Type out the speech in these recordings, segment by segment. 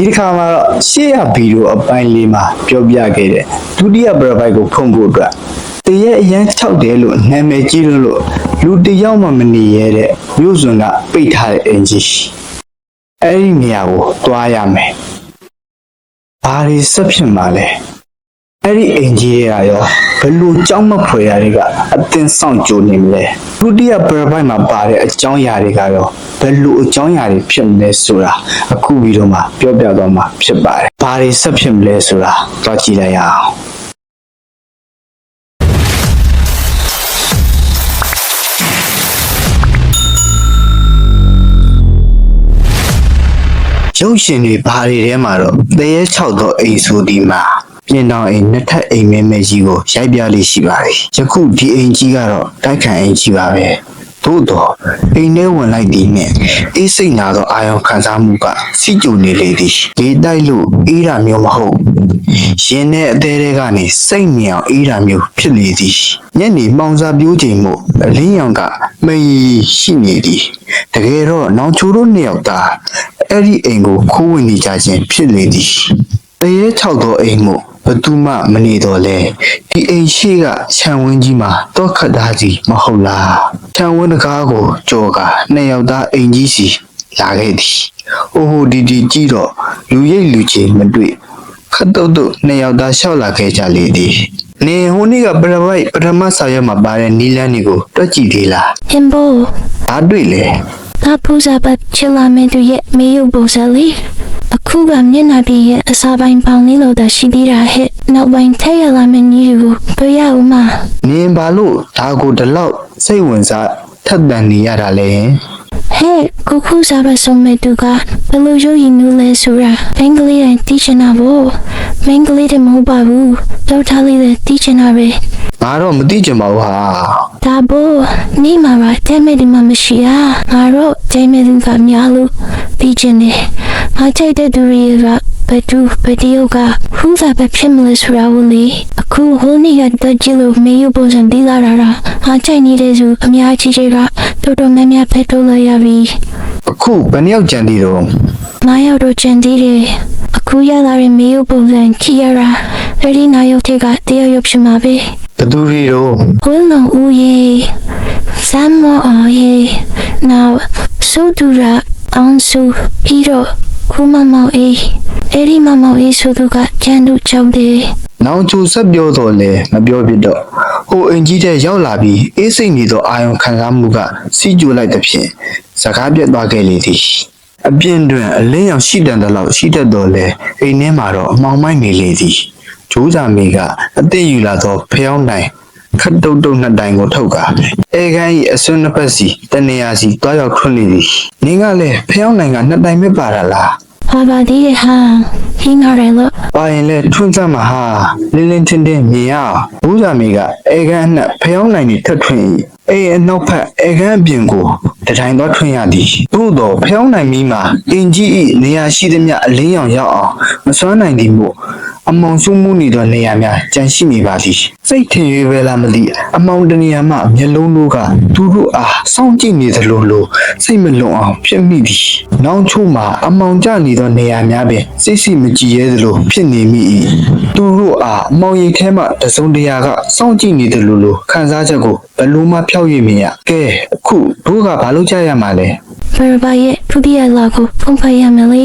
ဒီတစ်ခါမှာတော့ရှေ့ရဗီဒီယိုအပိုင်းလေးမှာပြောပြခဲ့တဲ့ဒုတိယပရပိုက်ကိုဖုံးဖို့အတွက်တရက်အရန်၆တယ်လို့နာမည်ကြီးလို့လို့လူတစ်ယောက်မှမနေရတဲ့မြို့စွန်ကပိတ်ထားတဲ့အင်ဂျီအဲ့ဒီနေရာကိုတွားရမယ်ဘာတွေဆက်ဖြစ်မှာလဲ အဲ့ဒီအင်ဂျီရရောဘယ်လိုကြောင်းမဖွယ်ရတွေကအသင်ဆောင်ကြိုနေမလဲဒုတိယပရပိုက်မှာပါတဲ့အကြောင်းအရာတွေကတော့ဘယ်လိုအကြောင်းအရာတွေဖြစ်မလဲဆိုတာအခုဗီဒီယိုမှာပြောပြသွားမှာဖြစ်ပါတယ်ဘာတွေဆက်ဖြစ်မလဲဆိုတာသွားကြည့်လိုက်ရအောင်ရုပ်ရှင်တွေဘာတွေထဲမှာတော့တရေ၆တော့အိမ်ဆိုဒီမှာ ပြင်တော်အိမ်နှစ်ထပ်အိမ်မဲမဲကြီးကိုရိုက်ပြလေးရှိပါတယ်ယခုဒီအိမ်ကြီးကတော့တိုက်ခံအိမ်ကြီးပါပဲသို့တော့အိမ်ထဲဝင်လိုက်သည်နဲ့အေးစိတ်နာသောအာယုံခံစားမှုကစီကြုံနေလေသည်လေတိုက်လို့အေးတာမျိုးမဟုတ်ရင်ထဲအသေးတွေကနေစိတ်မြောင်အေးတာမျိုးဖြစ်လေသည်ညနေမှောင်စာပြိုးချိန်မှုအလင်းရောင်ကမယီရှိနေသည်တကယ်တော့နောင်ချိုတို့နှစ်ယောက်သားအဲ့ဒီအိမ်ကိုခိုးဝင်နေကြခြင်းဖြစ်လေသည် တရေ၆သောအိမ်မို့ဘသူမှမနေတော့လဲဒီအိမ်ရှိကခြံဝင်းကြီးမှာတော့ခတ်သားစီမဟုတ်လားခြံဝင်းတကားကိုကြော်ကနှစ်ယောက်သားအိမ်ကြီးစီလာခဲ့သည်အိုဟိုဒီဒီကြည့်တော့လူရိပ်လူချင်းမတွေ့ခတ်တုတ်တုတ်နှစ်ယောက်သားလျှောက်လာခဲ့ကြလေသည်နေဟိုနေ့ကပရမိုက်ပထမဆောင်ရွက်မှာပါတဲ့နီလန်းတွေကိုတွက်ကြည့်သေးလားဟင်ဘိုဘာတွေ့လဲဒါပူဇာပတ် ချလာမင်းတို့ရဲ့မေယုပုံစံလေးအခုကမျက်နှာပြင်ရဲ့အစာပိုင်းပေါင်းလေးလို့သာရှိသေးတာဟဲ့နောက်ပိုင်းထည့်ရလာမင်းကြီးကိုတွေ့ရဦးမနင်ဘာလို့ဒါကိုဒီလောက်စိတ်ဝင်စားထပ်တန်နေရတာလဲဟဲ့ကိုခုစားရဆုံးမဲ့သူကဘယ်လိုရုပ်ရည်နူးလဲဆိုတာမင်္ဂလေးတိုင်းတီးချင်တာဗောမင်္ဂလေးတွေမဟုတ်ပါဘူးလောက်ထားလေးလည်းတီးချင်တာပဲငါတော့မသိကြပါဘူးဟာဒါဘို့နေမှာပါတဲမဲ့ဒီမှာမရှိရငါတော့ တဲမဲ့သူကများလို့ပြီးချင်တယ်ငါချိတ်တဲ့သူတွေကဘယ်သူဘယ်တယောက်ကဟူးစားပဲဖြစ်မလဲဆိုတာကိုလေအခုဟိုနေ့ကတက်ကြည့်လို့မေယူပုံစံဒီလာတာငါချိတ်နေတဲ့သူအများကြီးတွေကတော်တော်များများဖက်ထုတ်လိုက်ရပြီအခုဘယ်နှစ်ယောက်ကြံသေးတော့ငါရောက်တော့ကျန်သေးတယ်အခုရလာတဲ့မေယူပုံစံကြည့်ရတာအဲ့ဒီနာရောက်တဲ့ကတရားရုပ်ရှင်မှာပဲ ဘသူတွေတော့ဝင်းလုံးဦးရေစမ်းမောအောင်ရေနောက်ဆိုတူရာအောင်စုပြီးတော့ခုမမောင်အေးအဲ့ဒီမမောင်အေးဆိုသူကကျန်သူကြောင့်တယ်နောင်ချိုဆက်ပြောတော့လဲမပြောဖြစ်တော့ဟိုအင်ကြီးတဲ့ရောက်လာပြီးအေးစိတ်နေသောအာယုံခံစားမှုကစီးကြိုလိုက်တဲ့ဖြင့်စကားပြတ်သွားခဲ့လေသည်အပြင်းတွင်အလင်းရောင်ရှိတန်တဲ့လောက်ရှိတတ်တော်လဲအိမ်ထဲမှာတော့အမောင်မိုက်နေလေသည် ဂျိုးစာမေကအသိယူလာသောဖျောင်းနိုင်ခတ်တုတ်တုတ်နှစ်တိုင်ကိုထုတ်ကာအဲခန်း၏အစွန်းနှစ်ပတ်စီတနေရာစီတွားရောက်ထွန်းလေသည်နင်းကလည်းဖျောင်းနိုင်ကနှစ်တိုင်ပဲပါတာလားဟာပါသေးတယ်ဟာဟင်းရတယ်လို့ပါရင်လဲထွန်းစမ်းမှာဟာလင်းလင်းထင်းထင်းမြင်ရအောင်ဘူးဇာမီကအေကန်းအနှက်ဖျောင်းနိုင်နေထက်ထွင်၏အေအနောက်ဖက်အေကန်းအပြင်ကိုတထိုင်သွားထွင်ရသည်သို့တော့ဖျောင်းနိုင်ပြီးမှအင်ကြီး၏နေရာရှိသည်မြအလင်းရောင်ရောက်အောင်မစွမ်းနိုင်သည်မို့ အမောင်ဆူးမှုနေသောနေရာများကြန့်ရှိနေပါသည်စိတ်ထင်၍ပဲလားမသိအမောင်တနေရာမှမျက်လုံးတို့ကသူတို့အားစောင့်ကြည့်နေသလိုလိုစိတ်မလွန်အောင်ဖြစ်မိသည်နောင်ချို့မှာအမောင်ကျနေသောနေရာများပင်စိတ်စိမကြည်ရဲသလိုဖြစ်နေမိ၏သူတို့အားအမောင်ရိတ်ထဲမှတစုံတရာကစောင့်ကြည့်နေသလိုလိုခံစားချက်ကိုဘယ်လိုမှဖျောက်၍မြင်ရကဲအခုတို့ကဘာလို့ကြရမှာလဲဘယ်ဘာရဲ့ဒုတိယလာကိုဖုန်ဖိုင်ရမယ်လေ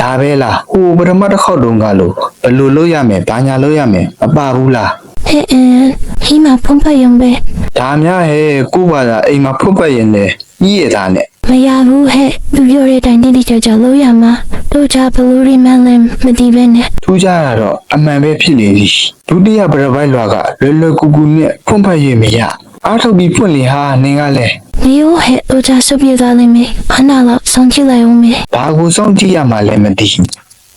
ဒါပဲလားဟိုပထမတစ်ခေါက်တုန်းကလို့ဘယ်လိုလုပ်ရမယ်ဘာညာလုပ်ရမယ်မပါဘူးလားဟဲ့အင်းဟိမဖုန်ဖိုင်ရုံပဲဒါများဟဲ့ကိုပါတာအိမ်မှာဖွတ်ပတ်ရင်လေကြီးရတာနဲ့မရဘူးဟဲ့သူပြောတဲ့အတိုင်းတိတိကျကျလုပ်ရမှာတို့ကြဘလူရီမန်လင်မတီးပဲနဲ့ထူးခြားတာတော့အမှန်ပဲဖြစ်နေသည်ဒုတိယပရပိုက်လွာကလွယ်လွယ်ကူကူနဲ့ဖွင့်ဖတ်ရမရ အားထုတ်ပြီးပွင့်လေဟာနင်ကလည်းနေဦးဟဲ့ဦးကြဆုပ်ပြသားလိမ့်မယ်ခဏလောက်စောင့်ကြည့်လိုက်ဦးမယ်ဘာကိုစောင့်ကြည့်ရမှာလဲမသိ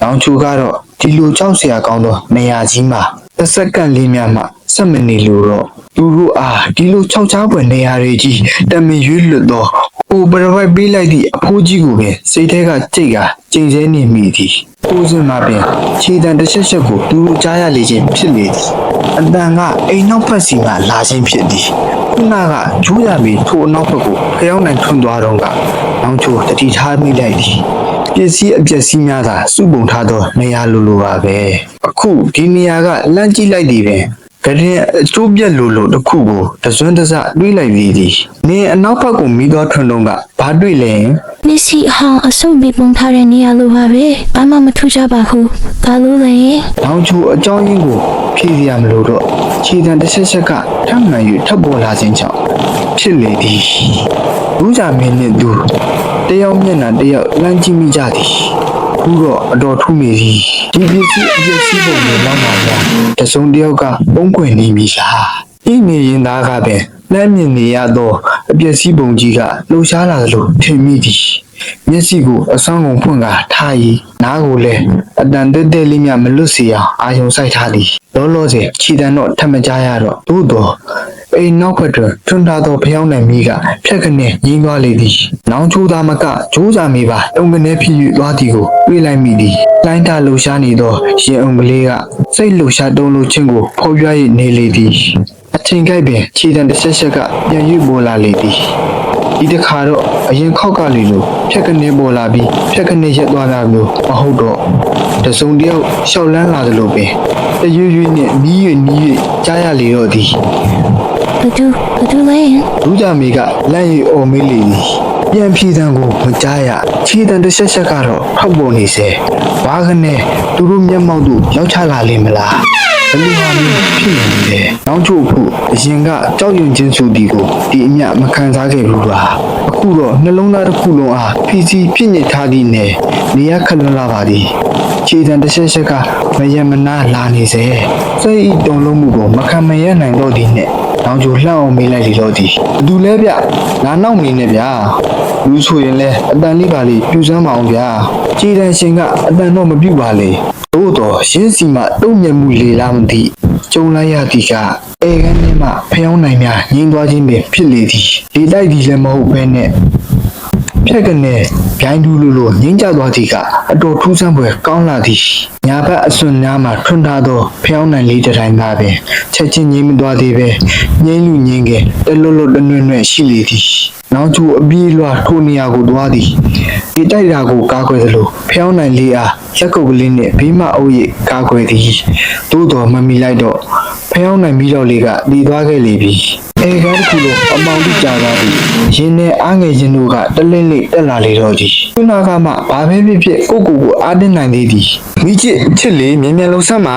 နောင်ချူကတော့ဒီလိုကြောက်စရာကောင်းသောနေရာကြီးမှာတစ်စက္ကန့်လေးများမှဆက်မနေလို့တော့သူတို့အားဒီလိုခြောက်ခြားပွင့်နေရာတွေကြီးတမင်ရွေးလွတ်သော ဟိုပရပိုက်ပေးလိုက်သည့်အဖိုးကြီးကိုပဲစိတ်ထဲကကြိတ်ကကျိန်ဆဲနေမိသည်ကိုစင်မှာပင်ခြေတံတစ်ချက်ချက်ကိုသူတို့ကြားရလေခြင်းဖြစ်လေသည်အတန်ကအိမ်နောက်ဖက်စီမှလာခြင်းဖြစ်သည်ခုနကကျိုးရပြီးထိုအနောက်ဘက်ကိုဖျောင်းနိုင်ထွန်းသွားတော့ကနောင်ချိုတတိထားမိလိုက်သည်ပစ္စည်းအပျက်စီးများသာစုပုံထားသောနေရာလိုလိုပါပဲအခုဒီနေရာကလမ်းကြည့်လိုက်သည်ပင် ကရင်အကျိုးပြက်လိုလိုတစ်ခုကိုတစွန်းတစတွေးလိုက်သေးသည်နင်အနောက်ဘက်ကိုမိသောထွန်းတုံးကဘာတွေ့လဲမျက်စိအဟောင်းအဆုပ်ပြီးပုံထားတဲ့နေရာလိုပါပဲဘာမှမထူးကြပါဘူးဘာလို့လဲနောင်ချိုအကြောင်းရင်းကိုဖြေရမလို့တော့ခြေတံတစ်ချက်ချက်ကထပ်မှန်၍ထပ်ပေါ်လာခြင်းကြောင့်ဖြစ်လေသည်ဘူးကြမင်းနှင့်သူတယောက်မျက်နှာတယောက်လမ်းကြည့်မိကြသည် ခုတော့အတော်ထူးနေသည်ဒီပစ္စည်းအပျက်စီးပုံကိုလောက်ပါဗျာတစုံတယောက်ကပုံခွင်နေပြီလားဤနေရင်သားကပင်လမ်းမြင်နေရသောအပျက်စီးပုံကြီးကလှူရှားလာသလိုထင်မိသည် မျက်စိကိုအဆောင်ကုန်ဖွင့်ကထားရီနားကိုလည်းအတန်တက်တက်လေးမြမလွတ်စေအောင်အာယုံစိုက်ထားသည်လောလောဆယ်ခြေတံတော့ထပ်မကြရတော့သို့တော်အိမ်နောက်ဘက်တွင်ထွန်းထားသောဖျောင်းနိုင်မီးကဖြက်ကနေငင်းသွားလေသည်နောင်ချိုးသားမကဂျိုးစာမီပါတုံကနေဖြစ်၍သွားသည်ကိုတွေးလိုက်မိသည်လိုင်းတာလှူရှားနေသောရင်အုံကလေးကစိတ်လှူရှားတုံးလို့ချင်းကိုဖော်ပြ၍နေလေသည်အချိန်ကိုက်ပင်ခြေတံတစ်ဆက်ဆက်ကပြန်၍ပေါ်လာလေသည် ဒီတစ်ခါတော့အရင်ခောက်ကလေးလိုဖြက်ကနေပေါ်လာပြီးဖြက်ကနေရက်သွားတာမျိုးမဟုတ်တော့တစုံတယောက်ရှောက်လန်းလာသလိုပင်တရွရွနဲ့နီးရွနီးရွကြားရလေတော့သည်ဘသူဘသူလဲဒူးကြမီကလန့်ရီအော်မေးလေသည်ပြန်ဖြီးတန်းကိုမကြားရခြေတံတစ်ချက်ချက်ကတော့ထောက်ပေါ်နေစေဘာကနေသူတို့မျက်မှောက်သို့ရောက်ချလာလိမ့်မလား ဘယ်လိုဟာမျိုးဖြစ်နေလဲ။နောက်ချို့ဖို့အရင်ကကြောက်ရွံ့ခြင်းဆိုဒီကိုဒီအမြမခံစားခဲ့ဘူးလား။အခုတော့နှလုံးသားတစ်ခုလုံးအားဖီစီဖြစ်နေထားသည့်နဲ့နေရခလွန်လာပါသည်။ခြေတံတစ်ချက်ချက်ကမယမနာလာနေစေ။စိတ်ဤတုံလုံးမှုကိုမခံမရနိုင်တော့သည်နဲ့ နောင်ချိုလှအောင်မေးလိုက်လေတော့သည်။ဘသူလဲဗျ။ငါနောက်နေနဲ့ဗျာ။လူဆိုရင်လဲအတန်လေးပါလေးပြူစမ်းပါအောင်ဗျာ။ခြေတံရှင်ကအတန်တော့မပြူပါလေ။သို့တော့ရင်းစီမှတုံ့ပြန်မှုလေလားမသိကျုံလိုက်ရသည်ကအဲကန်းထဲမှဖျောင်းနိုင်များငင်းသွားခြင်းပင်ဖြစ်လေသည်လေတိုက်သည်လည်းမဟုတ်ဘဲနဲ့ ဖြက်ကနေဗျိုင်းဒူးလိုလိုငင်းကြသွားသည်ကအတော်ထူးဆန်းပွဲကောင်းလာသည်ညာဘက်အစွန်များမှထွန်းထားသောဖျောင်းနိုင်လေးတစ်တိုင်းသားပင်ချက်ချင်းငင်းမသွားသေးပဲငင်းလူငင်းကတလွတ်လွတ်တနွဲ့နွဲ့ရှိလေသည်နောက်ကျအပြေးလွှာထိုနေရာကိုသွားသည်ဒီတိုက်တာကိုကားကွယ်သလိုဖျောင်းနိုင်လေးအားလက်ကုပ်ကလေးနှင့်ဘေးမအုပ်ရိပ်ကားကွယ်သည်သို့တော်မမီလိုက်တော့ဖျောင်းနိုင်ပြီးတော့လေးကတည်သွားခဲ့လေပြီ အဲကားတစ်ခုလုံးအမောင်တိကြာသွားသည်ရင်နဲ့အားငယ်ခြင်းတို့ကတလင်းလေးတက်လာလေတော့သည်ခုနကမှဘာပဲဖြစ်ဖြစ်ကိုကိုကိုအားတင်းနိုင်သေးသည်မိချစ်ချစ်လေးမြင်မြန်လုံးဆက်မှာ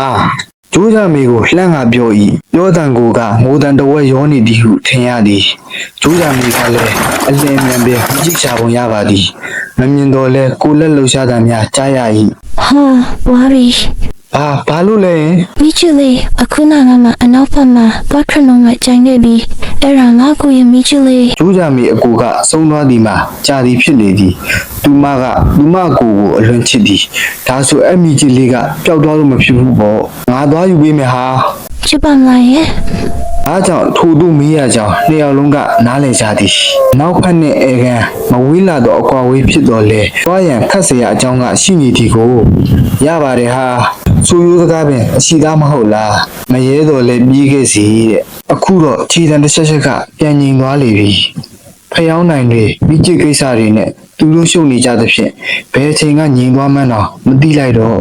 ကျိုးကြမေကိုလှမ်းကပြော၏ပြောတန်ကိုကငိုတန်တဝက်ရောနေသည်ဟုထင်ရသည်ကျိုးကြမေကလည်းအလင်းမြန်ပင်ကြည့်ချပုံရပါသည်မမြင်တော့လဲကိုလက်လှူရှားတာများကြားရ၏ဟာဝါရီ ဘာဘာလို့လဲမိချူလေးအခုနာငါမအနောက်ဘက်မှာဘတ်ထရနုံကကြိုင်နေပြီအဲ့ဒါငါကိုရမိချူလေးကျိုးကြမေအကူကဆုံးသွားသည်မှာကြာသည်ဖြစ်လေသည်သူမကသူမအကူကိုအလွန်ချစ်သည်ဒါဆိုအမိကြီးလေးကပျောက်သွားလို့မဖြစ်ဘူးပေါ့ငါသွားယူပေးမယ်ဟာချစ်ပါမလားရဲ့ အားကြောင့်ထိုသူမေးရကြောင်းနှစ်ယောက်လုံးကနားလည်ကြသည်နောက်ဖက်နှင့်အေကန်မဝေးလာတော့အကွာဝေးဖြစ်တော်လဲသွားရန်ခတ်เสียအကြောင်းကရှိနေသည်ကိုရပါတယ်ဟာစူရိုးစကားပင်အရှိသားမဟုတ်လားမရဲတော်လဲပြီးခဲ့စီတဲ့အခုတော့ခြေတံတစ်ချက်ချက်ကပြန်ငြိမ်သွားလေပြီဖျောင်းနိုင်တွေမိကျစ်ကိစ္စတွေနဲ့သူတို့ရှုပ်နေကြသဖြင့်ဘယ်အချိန်ကငြိမ်သွားမှန်းတော့မသိလိုက်တော့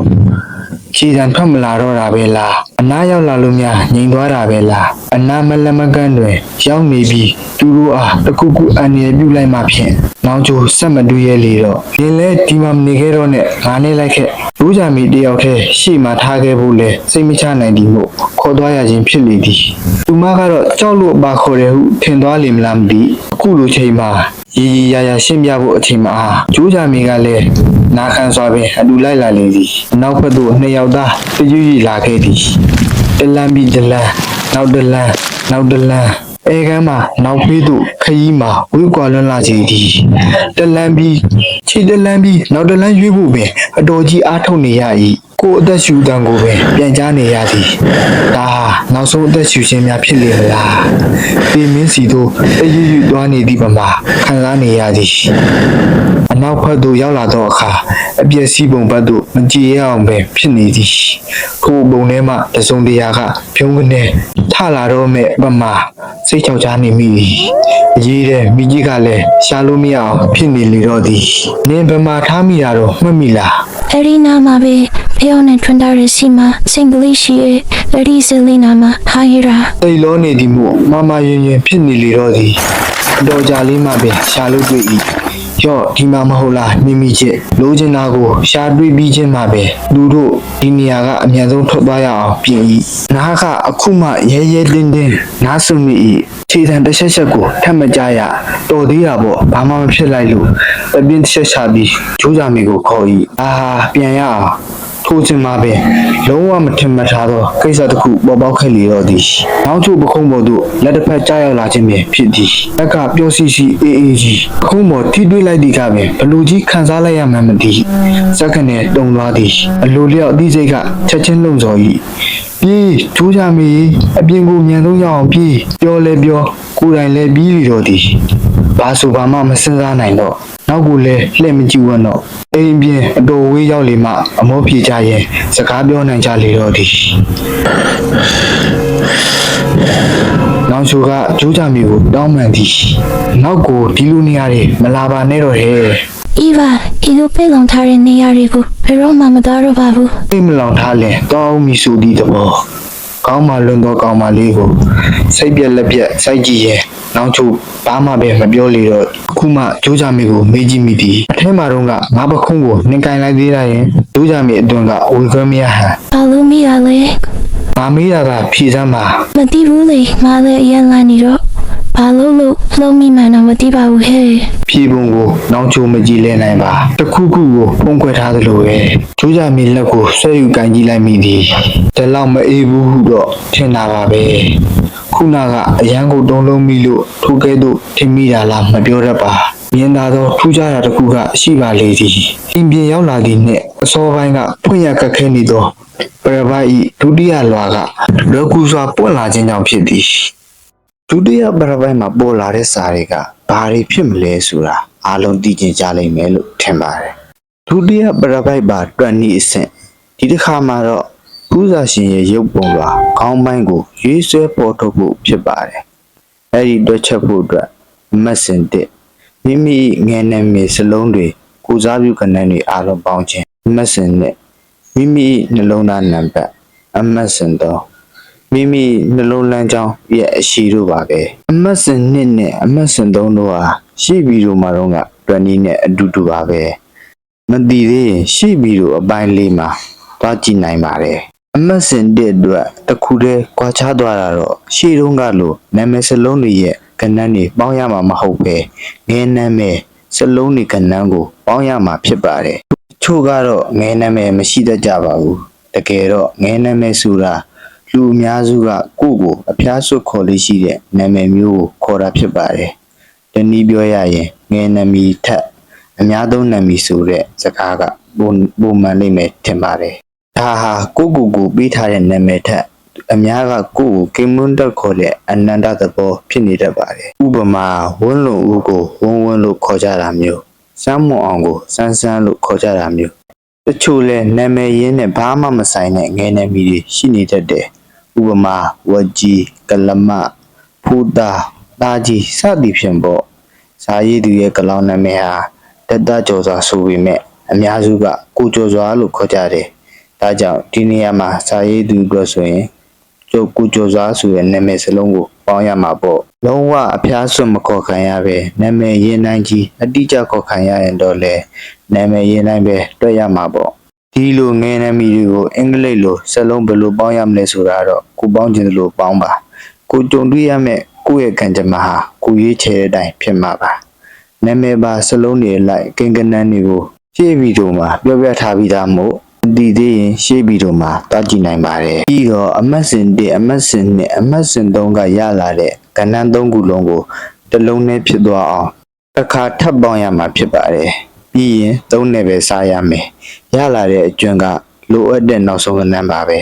ခြေတံထွက်မလာတော့တာပဲလား အနားရောက်လာလို့များငြိမ်သွားတာပဲလားအနာမလက်မကန်းတွင်ရောက်နေပြီးသူတို့အားတစ်ခုခုအန်ရပြုတ်လိုက်မှဖြင့် နောင်ချိုဆက်မတူးရဲလေတော့ဒီလဲဒီမှာမနေခဲ့တော့နဲ့ငါနေလိုက်ခဲ့လူကြမီတယောက်တည်းရှေ့မှာထားခဲ့ဖို့လဲစိတ်မချနိုင်သည်မို့ခေါ်သွားရခြင်းဖြစ်လေသည်သူမကတော့ကြောက်လို့ပါခေါ်တယ်ဟုထင်သွားလိမ့်မလားမသိအခုလိုချိန်မှာရီရီရရရှင်းပြဖို့အချိန်မှာကျိုးကြမီကလည်းနာခံစွာပင်အတူလိုက်လာလေသည်နောက်ဘက်သို့နှစ်ယောက်သားတရွရွလာခဲ့သည်တလန်ပြီးတလန်နောက်တလန်နောက်တလန် အဲကမ်းမှာနောက်ဖေးသို့ခရီးမှာဝေးကွာလွန်းလာကြသည်တလန်ပြီးခြေတလန်ပြီးနောက်တလန်ရွေးဖို့ပင်အတော်ကြီးအားထုတ်နေရ၏ ကိုကိုယ်အသက်ရှူတန်ကိုပဲပြန်ကြားနေရသည်ဒါဟာနောက်ဆုံးအသက်ရှူခြင်းများဖြစ်လေမလားဒီမင်းစီတို့တရွရွသွားနေသည့်ပမာခံစားနေရသည်အနောက်ဘက်သို့ရောက်လာသောအခါအပြည့်စီးပုံဘက်သို့မကြည်ရအောင်ပဲဖြစ်နေသည်ထိုပုံထဲမှတစုံတရာကဖြုံးကနေထလာတော့မဲ့ပမာစိတ်ချောက်ချားနေမိသည်အရေးတဲ့မိကြီးကလည်းရှာလို့မရအောင်ဖြစ်နေလေတော့သည်နင်ပမာထားမိတာတော့မှတ်မိလားအဲ့ဒီနာမှာပဲဖေယောနဲ့ထွန်းတာရစီမှာစင်္ဂလိရှိရဲ့အဲ့ဒီစလီနာမှာဟာဟီရာတိတ်လောနေသည်မို့မမရင်ရင်ဖြစ်နေလေတော့သည်တော်ကြလေးမှပဲရှာလို့တွေ့၏ရော့ဒီမှာမဟုတ်လားမိမိချစ်လိုချင်တာကိုရှာတွေ့ပြီးချင်းမှပဲလူတို့ဒီနေရာကအမြန်ဆုံးထွက်သွားရအောင်ပြင်၏နားကအခုမှရဲရဲတင်းတင်းနားဆုံမိ၏ခြေတံတစ်ချက်ချက်ကိုထပ်မကြရတော်သေးတာပေါ့ဘာမှမဖြစ်လိုက်လို့အပြင်းတစ်ချက်ချပြီးဂျိုးကြမီကိုခေါ်၏အာဟာပြန်ရအောင် ထိုးချင်မှာပဲလုံးဝမထင်မှတ်ထားသောကိစ္စတစ်ခုပေါ်ပေါက်ခဲ့လေတော့သည်နောက်ချုပ်ပခုံးပေါ်သို့လက်တစ်ဖက်ကြားရောက်လာခြင်းပင်ဖြစ်သည်လက်ကပျော်စီစီအေးအေးကြီးပခုံးပေါ်ထိတွေ့လိုက်သည့်ကပင်ဘလူကြီးခံစားလိုက်ရမှန်းမသိစက္ကနဲ့တုံသွားသည်အလိုလျောက်အသိစိတ်ကချက်ချင်းလုံစော်၏ပြေးကျိုးကြမီအပြင်ကိုညံဆုံးရအောင်ပြေးပြောလဲပြောကိုယ်တိုင်လဲပြီးလီတော့သည်ဘာဆိုဘာမှမစင်စားနိုင်တော့ နောက်ကိုလဲလှည့်မကြည့်ဝန်းတော့အိမ်ပြင်အတော်ဝေးရောက်လေမှအမောပြေကြရင်စကားပြောနိုင်ကြလေတော့သည်နောက်ချိုကကျိုးကြမီကိုတောင်းပန်သည်နောက်ကိုဒီလိုနေရာတွေမလာပါနဲ့တော့ဟဲ့အီဗာအီလိုပိတ်လုံထားတဲ့နေရာတွေကိုဘယ်တော့မှမတော်တော့ပါဘူးအိမ်မလောင်ထားလဲတောင်းမီဆိုသည့်သဘော ကောင်းမှလွန်တော့ကောင်းမှလေးကိုစိတ်ပြက်လက်ပြက်စိုက်ကြည့်ရဲ့နောက်ချိုဘာမှပဲမပြောလေတော့အခုမှကျိုးကြမီကိုမေးကြည့်မိသည်အထက်မှာတော့ကငါပခုံးကိုနှင်ကင်လိုက်သေးတာရင်ကျိုးကြမီအတွန်းကဝေခွင့်မရဟန်ဘာလို့မိရလဲငါမေးတာကဖြေစမ်းပါမသိဘူးလေငါလည်းအရင်လာနေတော့ ဘာလို့လို့လုံးမိမှန်းတော့မသိပါဘူးဟဲ့ဖြေပုံကိုနောင်ချိုမကြည့်လဲနိုင်ပါတစ်ခုခုကိုဖုံးခွဲထားသလိုပဲကျိုးကြမီလက်ကိုဆွဲယူကန်ကြည့်လိုက်မိသည်ဒါလောက်မအေးဘူးဟုတော့ထင်တာပါပဲခုနကအရန်ကိုတုံးလုံးမိလို့ထိုကဲ့သို့ထင်မိတာလားမပြောတတ်ပါမြင်သာသောထူးခြားတာတစ်ခုကရှိပါလေသည်အင်ပြင်ရောက်လာသည့်နှင့်အစောပိုင်းကဖွင့်ရကက်ခဲနေသောပရပိုက်ဤဒုတိယလွာကလွယ်ကူစွာပွင့်လာခြင်းကြောင့်ဖြစ်သည် ဒုတိယပရပိုင်းမှာပေါ်လာတဲ့စာတွေကဘာတွေဖြစ်မလဲဆိုတာအားလုံးသိကျင်ကြလိမ့်မယ်လို့ထင်ပါတယ်ဒုတိယပရပိုင်းပါတွန်နီအဆင့်ဒီတစ်ခါမှာတော့ကုသရှင်ရဲ့ရုပ်ပုံကခေါင်းပိုင်းကိုရွေးဆွဲပေါ်ထုတ်ဖို့ဖြစ်ပါတယ်အဲ့ဒီတွက်ချက်ဖို့အတွက်မတ်စင်တစ်မိမိငယ်နေမီစလုံးတွေကိုစားပြုကဏ္ဍတွေအားလုံးပေါင်းခြင်းမတ်စင်နဲ့မိမိနှလုံးသားနံပါတ်အမတ်စင်တော့ မိမိနှလုံးလမ်းကြောင်းရဲ့အရှိတို့ပါပဲအမတ်စင်နှစ်နဲ့အမတ်စင်သုံးတို့ဟာရှေ့ဗီဒီယိုမှာတော့က20နဲ့အတူတူပါပဲမသိသေးရင်ရှေ့ဗီဒီယိုအပိုင်းလေးမှာသွားကြည့်နိုင်ပါတယ်အမတ်စင်တဲ့အတွက်တစ်ခုတည်းကွာခြားသွားတာတော့ရှေ့တုန်းကလိုနာမည်စလုံးတွေရဲ့ကဏ္ဍတွေပေါင်းရမှာမဟုတ်ပဲငယ်နာမည်စလုံးတွေကဏ္ဍကိုပေါင်းရမှာဖြစ်ပါတယ်ချို့ကတော့ငယ်နာမည်မရှိတတ်ကြပါဘူးတကယ်တော့ငယ်နာမည်ဆိုတာ လူအများစုကကိုယ့်ကိုအဖျားဆွတ်ခေါ်လေးရှိတဲ့နာမည်မျိုးကိုခေါ်တာဖြစ်ပါတယ်။တနည်းပြောရရင်ငယ်နာမည်ထက်အများသုံးနာမည်ဆိုတဲ့စကားကပုံပုံမှန်လိမ့်မယ်ထင်ပါတယ်။ဒါဟာကိုယ့်ကိုယ်ကိုပေးထားတဲ့နာမည်ထက်အများကကိုယ့်ကိုကိမွန်းတက်ခေါ်တဲ့အနန္တသဘောဖြစ်နေတတ်ပါတယ်။ဥပမာဝန်းလုံဦးကိုဝန်းဝန်းလို့ခေါ်ကြတာမျိုးစမ်းမွန်အောင်ကိုစန်းစန်းလို့ခေါ်ကြတာမျိုးတချို့လဲနာမည်ရင်းနဲ့ဘာမှမဆိုင်တဲ့ငယ်နာမည်တွေရှိနေတတ်တယ်။ ဥပမာဝကြီးကလမဖူတာတာကြီးစသည်ဖြင့်ပေါ့။ဇာရည်သူရဲ့ကလောင်နာမည်ဟာတတကျော်စွာဆိုပေမဲ့အများစုကကိုကျော်စွာလို့ခေါ်ကြတယ်။ဒါကြောင့်ဒီနေရာမှာဇာရည်သူအတွက်ဆိုရင်ကျုပ်ကိုကျော်စွာဆိုတဲ့နာမည်စလုံးကိုပေါင်းရမှာပေါ့။လုံးဝအဖျားစွတ်မခေါ်ခံရပဲနာမည်ရင်းနိုင်ကြီးအတိအကျခေါ်ခံရရင်တော့လေနာမည်ရင်းတိုင်းပဲတွေ့ရမှာပေါ့ ဒီလိုငယ်နာမည်တွေကိုအင်္ဂလိပ်လိုစက်လုံးဘယ်လိုပေါင်းရမလဲဆိုတာတော့ကိုပေါင်းခြင်းလိုပေါင်းပါကိုကြုံတွေ့ရမယ့်ကိုယ့်ရဲ့ကံကြမ္မာဟာကိုရွေးချယ်တဲ့အတိုင်းဖြစ်မှာပါနာမည်ပါစက်လုံးတွေလိုက်ကိန်းကနန်းတွေကိုရှေ့ဗီဒီယိုမှာပြောပြထားပြီးသားမို့ဒီသေးရင်ရှေ့ဗီဒီယိုမှာတွားကြည့်နိုင်ပါတယ်ပြီးတော့အမတ်စင်1အမတ်စင်2အမတ်စင်3ကရလာတဲ့ကဏ္ဍ3ခုလုံးကိုတစ်လုံးနဲ့ဖြစ်သွားအောင်တစ်ခါထပ်ပေါင်းရမှာဖြစ်ပါတယ် ပြီးရင်သုံးနဲ့ပဲစားရမယ်ရလာတဲ့အကျွမ်းကလိုအပ်တဲ့နောက်ဆုံးကဏ္ဍပါပဲ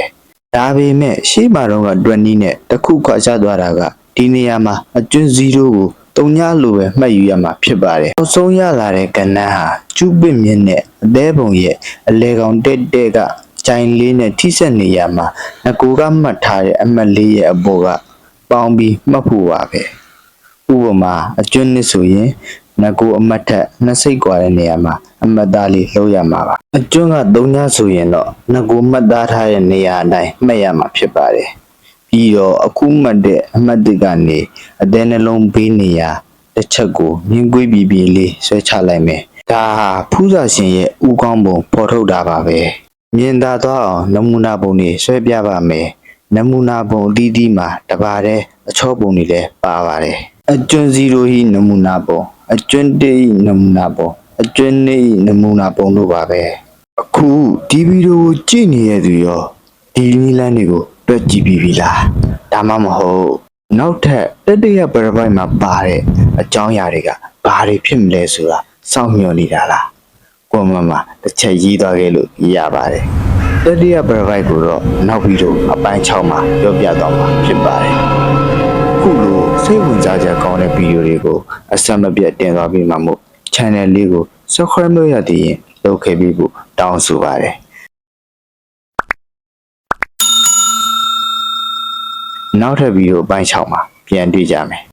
ဒါပေမဲ့ရှေ့မှာတော့ကတွက်နီးနဲ့တစ်ခုခွာချသွားတာကဒီနေရာမှာအကျွန်းဇီရိုကိုတုံညလိုပဲမှတ်ယူရမှာဖြစ်ပါတယ်နောက်ဆုံးရလာတဲ့ကဏ္ဍဟာကျူပစ်မြင့်နဲ့အသေးပုံရဲ့အလေကောင်တက်တဲ့ကကြိုင်လေးနဲ့ထိဆက်နေရမှာငကိုကမှတ်ထားတဲ့အမှတ်လေးရဲ့အပေါ်ကပေါင်းပြီးမှတ်ဖို့ပါပဲဥပမာအကျွန်းနစ်ဆိုရင် ငကိုအမတ်ထက်နှစ်စိတ်กว่าတဲ့နေရာမှာအမတ်သားလေးလှုပ်ရမှာပါအကျွန်းက၃ညဆိုရင်တော့ငကိုမှတ်သားထားတဲ့နေရာအတိုင်းမှတ်ရမှာဖြစ်ပါတယ်ပြီးတော့အခုမှတ်တဲ့အမတ်တွေကနေအသေးနှလုံးဘေးနေရာတစ်ချက်ကိုမြင်းကွေးပြီးပြီးလေးဆွဲချလိုက်မယ်ဒါဟာဖူးစာရှင်ရဲ့ဥကောင်းပုံပေါ်ထုတ်တာပါပဲမြင်သာသွားအောင်နမူနာပုံတွေဆွဲပြပါမယ် နမူနာပုံအသီးသီးမှာတပါတဲ့အချောပုံတွေလည်းပါပါတယ် အကျွန်းစီရိုဟီနမူနာပုံအကျွန်းတေးဟီနမူနာပုံအကျွန်းနေဟီနမူနာပုံတို့ပါပဲအခုဒီဗီဒီယိုကိုကြည့်နေရသူရောဒီနည်းလမ်းတွေကိုတွက်ကြည့်ပြီးပြီလားဒါမှမဟုတ်နောက်ထပ်တတိယပရပိုက်မှာပါတဲ့အကြောင်းအရာတွေကဘာတွေဖြစ်မလဲဆိုတာစောင့်မျှော်နေတာလားကိုမမတစ်ချက်ရေးသွားခဲ့လို့ရပါတယ်တတိယပရပိုက်ကိုတော့နောက်ပြီးတော့အပိုင်း6မှာပြောပြတော့မှာဖြစ်ပါတယ်။ ခုလိုစိတ်ဝင်စားကြကောင်းတဲ့ဗီဒီယိုတွေကိုအဆက်မပြတ်တင်သွားပြီးမှမို့ channel လေးကို subscribe လုပ်ရသေးရင်လုပ်ခဲ့ပြီးဖို့တောင်းဆိုပါတယ်။နောက်ထပ်ဗီဒီယိုအပိုင်း6မှာပြန်တွေ့ကြမယ်